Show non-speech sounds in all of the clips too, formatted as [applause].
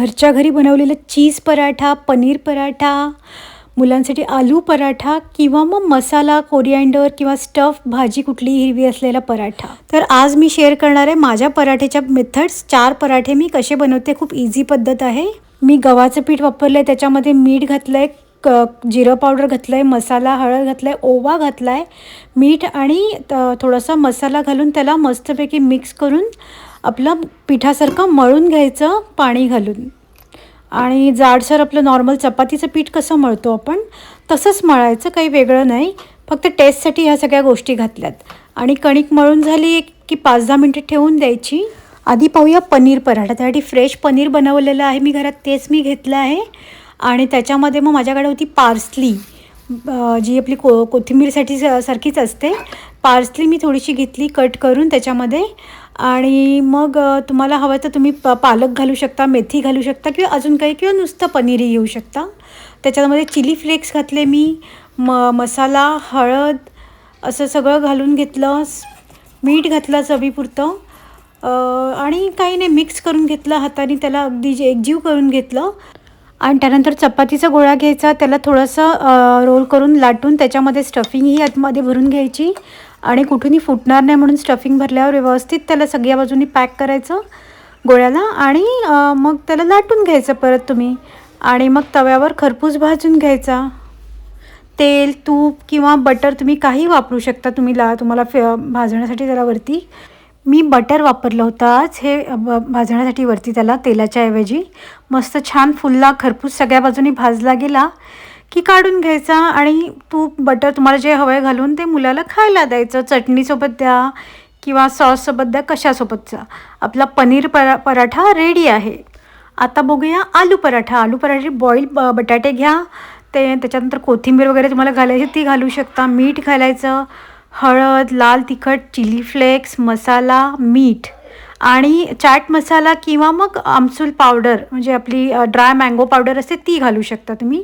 घरच्या घरी बनवलेलं चीज पराठा पनीर पराठा मुलांसाठी आलू पराठा किंवा मग मसाला कोरिअँडर किंवा स्टफ भाजी कुठली हिरवी असलेला पराठा. तर आज मी शेअर करणार आहे माझ्या पराठ्याच्या मेथड्स चार पराठे मी कसे बनवते खूप इझी पद्धत आहे. मी गव्हाचं पीठ वापरलं आहे त्याच्यामध्ये मीठ घातलं आहे क जिरं पावडर घातलं आहे मसाला हळद घातलं आहे ओवा घातला आहे मीठ आणि त- थोडासा मसाला घालून त्याला मस्तपैकी मिक्स करून आपलं पिठासारखं मळून घ्यायचं पाणी घालून. आणि जाडसर आपलं नॉर्मल चपातीचं पीठ कसं मळतो आपण तसंच मळायचं काही वेगळं नाही. फक्त टेस्टसाठी ह्या सगळ्या गोष्टी घातल्यात. आणि कणिक मळून झाली की पाच दहा मिनटं ठेवून द्यायची. आधी पाहूया पनीर पराठा. त्यासाठी फ्रेश पनीर बनवलेलं आहे मी घरात तेच मी घेतलं आहे. आणि त्याच्यामध्ये मग माझ्याकडे होती पार्सली जी आपली को कोथिंबीरसाठी स- सारखीच असते. पार्सली मी थोडीशी घेतली कट करून त्याच्यामध्ये. आणि मग तुम्हाला हवं तर तुम्ही प पालक घालू शकता मेथी घालू शकता किंवा अजून काही किंवा नुसतं पनीरही घेऊ शकता. त्याच्यामध्ये चिली फ्लेक्स घातले मी म मसाला हळद असं सगळं घालून घेतलं मीठ घातलं चवीपुरतं. आणि काही नाही मिक्स करून घेतलं हाताने त्याला अगदी जे एकजीव करून घेतलं. आणि त्यानंतर चपातीचा गोळा घ्यायचा त्याला थोडंसं रोल करून लाटून त्याच्यामध्ये स्टफिंग ही आतमध्ये भरून घ्यायची. आणि कुठूनही फुटणार नाही म्हणून स्टफिंग भरल्यावर व्यवस्थित त्याला सगळ्या बाजूनी पॅक करायचं गोळ्याला आणि मग त्याला लाटून घ्यायचं परत तुम्ही. आणि मग तव्यावर खरपूस भाजून घ्यायचा. तेल तूप किंवा बटर तुम्ही काही वापरू शकता तुम्ही ला तुम्हाला फे भाजण्यासाठी त्याला वरती. मी बटर वापरलं होतं आज हे ब भाजण्यासाठी वरती त्याला तेलाच्या ऐवजी. मस्त छान फुलला खरपूस सगळ्या बाजूनी भाजला गेला. की काढून घ्यायचा आणि तूप बटर तुम्हाला जे हवं आहे घालून ते मुलाला खायला द्यायचं. चटणीसोबत द्या किंवा सॉससोबत द्या कशासोबतचा आपला पनीर परा पराठा रेडी आहे. आता बघूया आलू पराठा. आलू पराठे बॉईल ब बटाटे घ्या. ते त्याच्यानंतर कोथिंबीर वगैरे तुम्हाला घालायची ती घालू शकता. मीठ घालायचं. हळद लाल तिखट चिली फ्लेक्स मसाला मीठ. आणि चाट मसाला किंवा मग आमसूल पावडर म्हणजे आपली ड्राय मँगो पावडर असते ती घालू शकता तुम्ही.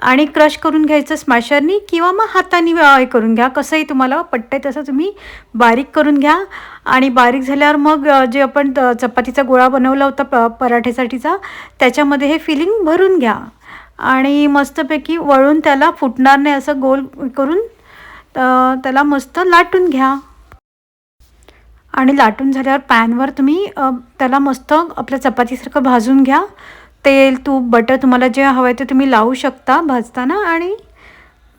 आणि क्रश करून घ्यायचं स्मॅशरनी किंवा मग हाताने हे करून घ्या. कसंही तुम्हाला पट्टे तसं तुम्ही बारीक करून घ्या. आणि बारीक झाल्यावर मग जे आपण चपातीचा गोळा बनवला होता प पराठेसाठीचा त्याच्यामध्ये हे फिलिंग भरून घ्या. आणि मस्तपैकी वळून त्याला फुटणार नाही असं गोल करून त्याला मस्त लाटून घ्या. आणि लाटून झाल्यावर पॅनवर तुम्ही त्याला मस्त आपल्या चपातीसारखं भाजून घ्या. तेल तूप बटर तुम्हाला जे हवं आहे ते तुम्ही लावू शकता भाजताना आणि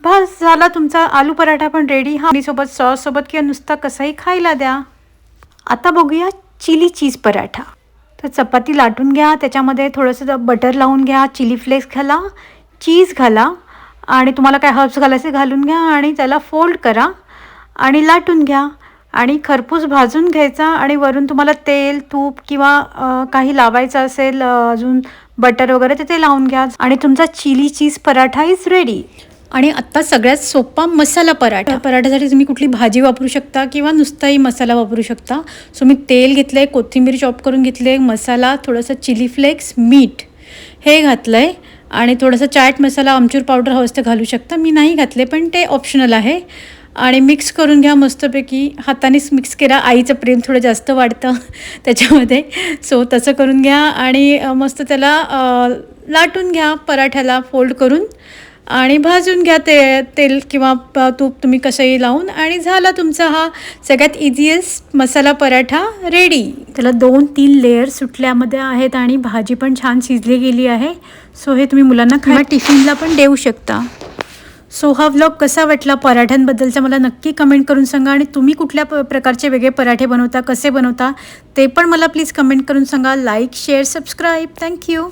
भाज झाला तुमचा आलू पराठा पण रेडी हा सोबत सॉससोबत किंवा नुसता कसाही खायला द्या. आता बघूया चिली चीज पराठा. तर चपाती लाटून घ्या त्याच्यामध्ये थोडंसं बटर लावून घ्या चिली फ्लेक्स घाला चीज घाला आणि तुम्हाला काय हर्ब्स घालायचे घालून घ्या आणि त्याला फोल्ड करा आणि लाटून घ्या. आणि खरपूस भाजून घ्यायचा आणि वरून तुम्हाला तेल तूप किंवा काही लावायचं असेल अजून बटर वगैरे तर ते लावून घ्या. आणि तुमचा chilli cheese paratha is ready आणि आत्ता सगळ्यात सोपा मसाला पराठा. पराठ्यासाठी तुम्ही कुठली भाजी वापरू शकता किंवा नुसताही मसाला वापरू शकता. सो मी तेल घेतलं आहे कोथिंबीर चॉप करून घेतले मसाला थोडंसं चिली फ्लेक्स मीठ हे घातलं आहे आणि थोडंसं चाट मसाला आमचूर पावडर हवं असतं घालू शकता. मी नाही घातले पण ते ऑप्शनल आहे. आणि मिक्स करून घ्या मस्तपैकी. हातानेच मिक्स केला आईचं प्रेम थोडं जास्त वाढतं [laughs] त्याच्यामध्ये. सो तसं करून घ्या आणि मस्त त्याला लाटून घ्या पराठ्याला फोल्ड करून. आणि भाजून घ्या ते तेल किंवा तूप तुम्ही कसंही लावून. आणि झाला तुमचा हा सगळ्यात इझिएस्ट मसाला पराठा रेडी त्याला दोन तीन लेअर सुटल्यामध्ये आहेत आणि भाजी पण छान शिजली गेली आहे. सो हे तुम्ही मुलांना किंवा टिफिनला पण देऊ शकता. सो हा व्लॉग कसा वाटला? पराठ्यांबद्दलचा मला नक्की कमेंट करून सांगा आणि तुम्ही कुठल्या प प्रकारचे वेगळे पराठे बनवता कसे बनवता ते पण मला प्लीज कमेंट करून सांगा. Like share subscribe thank you